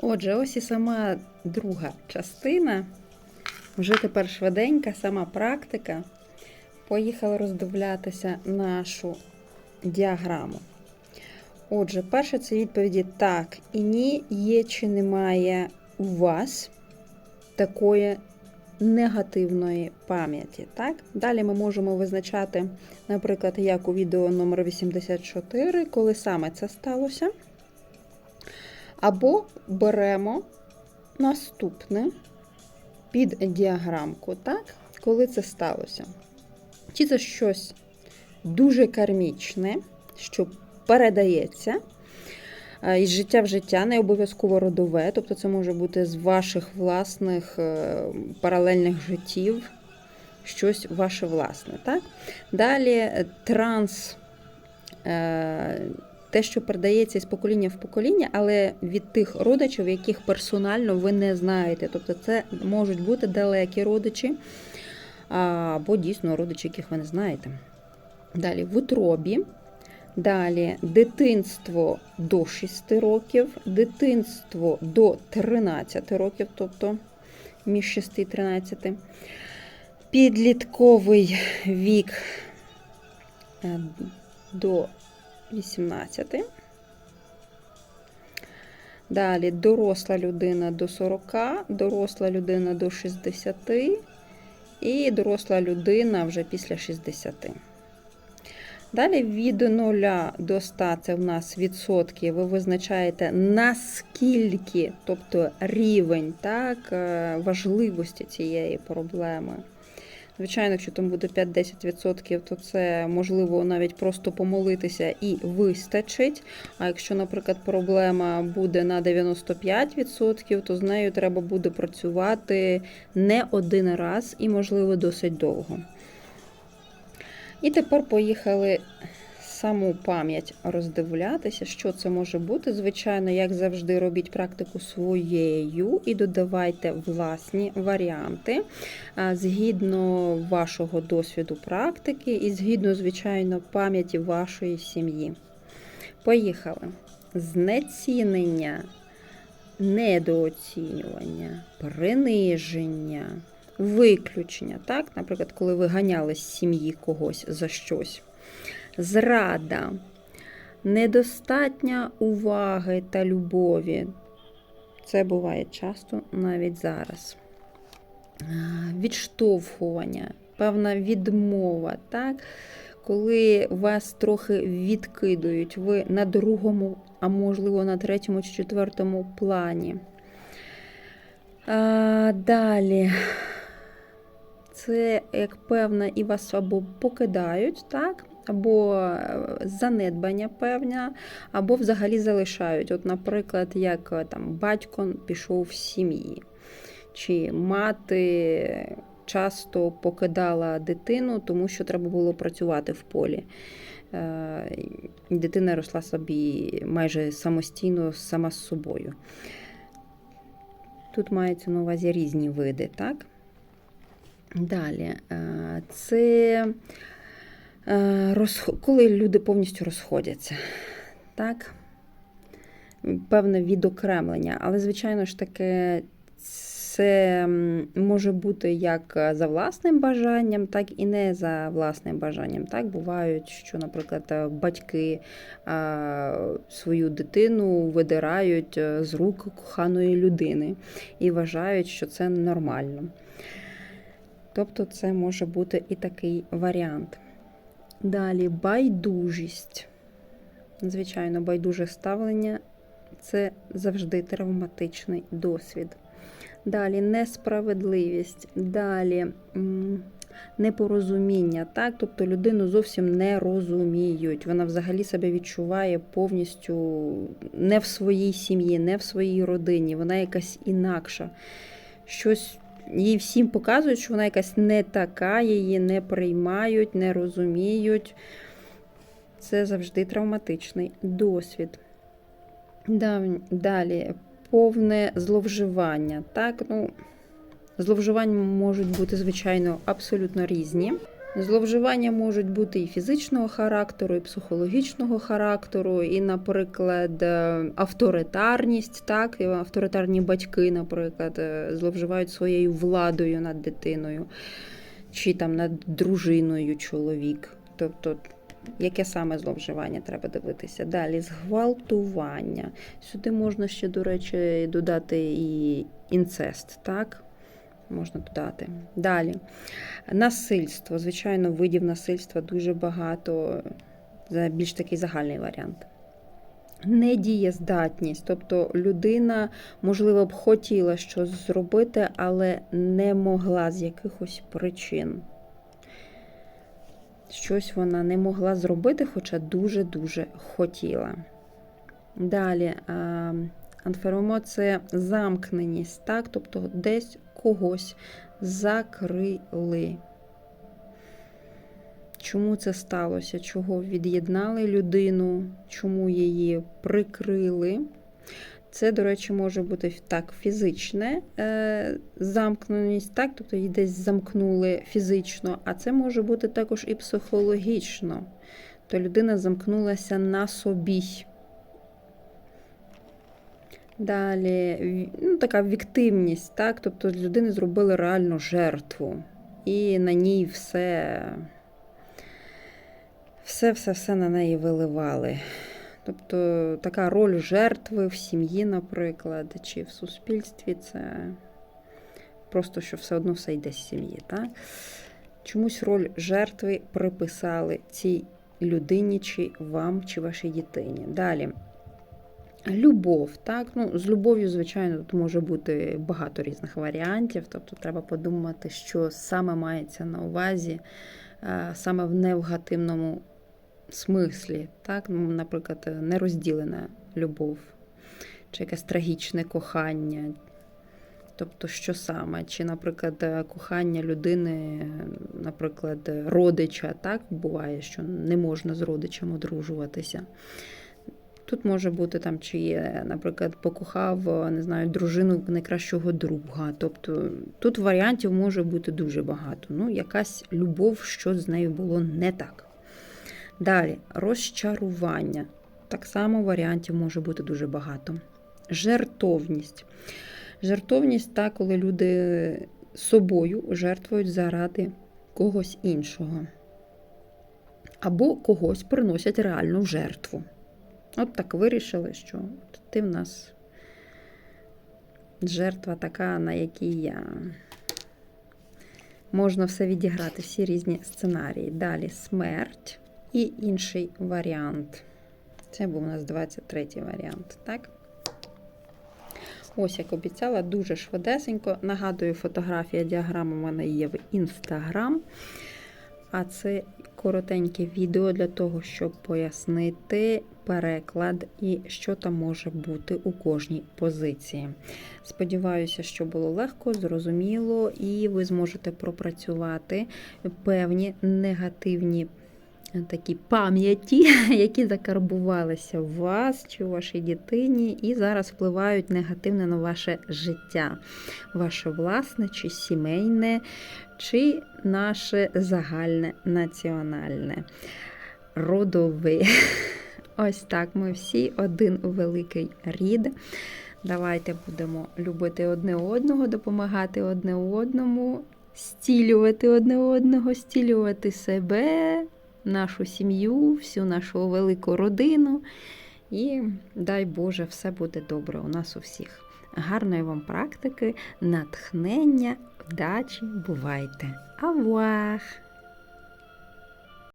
Отже, ось і сама друга частина. Вже тепер швиденька, сама практика. Поїхали роздивлятися нашу діаграму. Отже, перше це відповіді так і ні, є чи немає у вас такої негативної пам'яті. Так? Далі ми можемо визначати, наприклад, як у відео номер 84, коли саме це сталося. Або беремо наступне під діаграмку, так? коли це сталося. Чи це щось дуже кармічне, що передається е, із життя в життя, не обов'язково родове, тобто це може бути з ваших власних е, паралельних життів, щось ваше власне. Так? Далі е, транс. Те, що передається із покоління в покоління, але від тих родичів, яких персонально ви не знаєте. Тобто це можуть бути далекі родичі, або дійсно родичі, яких ви не знаєте. Далі в утробі. Далі дитинство до 6 років, дитинство до 13 років, тобто між 6 і 13. Підлітковий вік е, до 18. Далі доросла людина до 40, доросла людина до 60 і доросла людина вже після 60. Далі від 0 до 100 це в нас відсотки. Ви визначаєте наскільки, тобто рівень так, е, важливості цієї проблеми. Звичайно, якщо там буде 5-10%, то це можливо навіть просто помолитися і вистачить. А якщо, наприклад, проблема буде на 95%, то з нею треба буде працювати не один раз і, можливо, досить довго. І тепер поїхали саму пам'ять роздивлятися, що це може бути. Звичайно, як завжди, робіть практику своєю і додавайте власні варіанти згідно вашого досвіду практики і згідно, звичайно, пам'яті вашої сім'ї. Поїхали. Знецінення, недооцінювання, приниження. Виключення, так? Наприклад, коли ви ганяли з сім'ї когось за щось зрада, недостатня уваги та любові. Це буває часто навіть зараз. Відштовхування, певна відмова, так? коли вас трохи відкидують, ви на другому, а можливо на третьому чи четвертому плані. А, Далі. Це, як певна, і вас або покидають, так? Або занедбання певне, або взагалі залишають. От, Наприклад, як там батько пішов з сім'ї, чи мати часто покидала дитину, тому що треба було працювати в полі. Дитина росла собі майже самостійно, сама з собою. Тут мається на увазі різні види, так? Далі, це коли люди повністю розходяться. Так? Певне відокремлення. Але, звичайно ж таки, це може бути як за власним бажанням, так і не за власним бажанням. Так Бувають, що, наприклад, батьки свою дитину видирають з рук коханої людини і вважають, що це нормально. Тобто, це може бути і такий варіант. Далі байдужість. Звичайно, байдуже ставлення це завжди травматичний досвід. Далі несправедливість, далі непорозуміння. так? Тобто людину зовсім не розуміють. Вона взагалі себе відчуває повністю не в своїй сім'ї, не в своїй родині. Вона якась інакша. Щось їй всім показують, що вона якась не така, її не приймають, не розуміють. Це завжди травматичний досвід. Далі повне зловживання. Так, ну, Зловживання можуть бути, звичайно, абсолютно різні. Зловживання можуть бути і фізичного характеру, і психологічного характеру, і, наприклад, е, авторитарність, так, авторитарні батьки, наприклад, е, зловживають своєю владою над дитиною, чи там над дружиною чоловік. Тобто, яке саме зловживання треба дивитися? Далі зґвалтування. Сюди можна ще, до речі, додати і інцест, так? Можна додати. Далі. Насильство. Звичайно, видів насильства дуже багато. Це більш такий загальний варіант. Недієздатність. Тобто людина, можливо, б хотіла щось зробити, але не могла з якихось причин. Щось вона не могла зробити, хоча дуже-дуже хотіла. Далі. Анферомо це замкненість, так? тобто десь когось закрили. Чому це сталося? Чого від'єднали людину, чому її прикрили? Це, до речі, може бути так фізичне е, замкненість, так? тобто її десь замкнули фізично, а це може бути також і психологічно. То людина замкнулася на собі. Далі, ну, така віктивність, так? тобто з людини зробили реальну жертву. І на ній все, все-все-все на неї виливали. Тобто така роль жертви в сім'ї, наприклад, чи в суспільстві це просто що все одно все йде з сім'ї. Так? Чомусь роль жертви приписали цій людині, чи вам, чи вашій дитині. Далі. Любов, так, ну з любов'ю, звичайно, тут може бути багато різних варіантів. Тобто треба подумати, що саме мається на увазі, саме в невгативному смислі, так, ну, наприклад, нерозділена любов, чи якесь трагічне кохання. Тобто, що саме? Чи, наприклад, кохання людини, наприклад, родича, так буває, що не можна з родичем одружуватися. Тут може бути там, чи є, наприклад, покохав, не знаю, дружину найкращого друга. Тобто тут варіантів може бути дуже багато. Ну, якась любов, що з нею було не так. Далі, розчарування. Так само варіантів може бути дуже багато. Жертовність. Жертовність та, коли люди собою жертвують заради когось іншого. Або когось приносять реальну жертву. От так вирішили, що ти в нас жертва така, на якій я можна все відіграти, всі різні сценарії. Далі смерть і інший варіант. Це був у нас 23-й варіант, так? Ось, як обіцяла, дуже швидесенько. Нагадую, фотографія діаграми у мене є в Інстаграм. А це коротеньке відео для того, щоб пояснити переклад і що там може бути у кожній позиції. Сподіваюся, що було легко, зрозуміло, і ви зможете пропрацювати певні негативні. Такі пам'яті, які закарбувалися в вас чи у вашій дитині, і зараз впливають негативно на ваше життя, ваше власне, чи сімейне, чи наше загальне національне, родове. Ось так ми всі один великий рід. Давайте будемо любити одне одного, допомагати одне одному, стілювати одне одного, стілювати себе, нашу сім'ю, всю нашу велику родину. І дай Боже, все буде добре у нас у всіх. Гарної вам практики, натхнення, вдачі, бувайте! Авуах!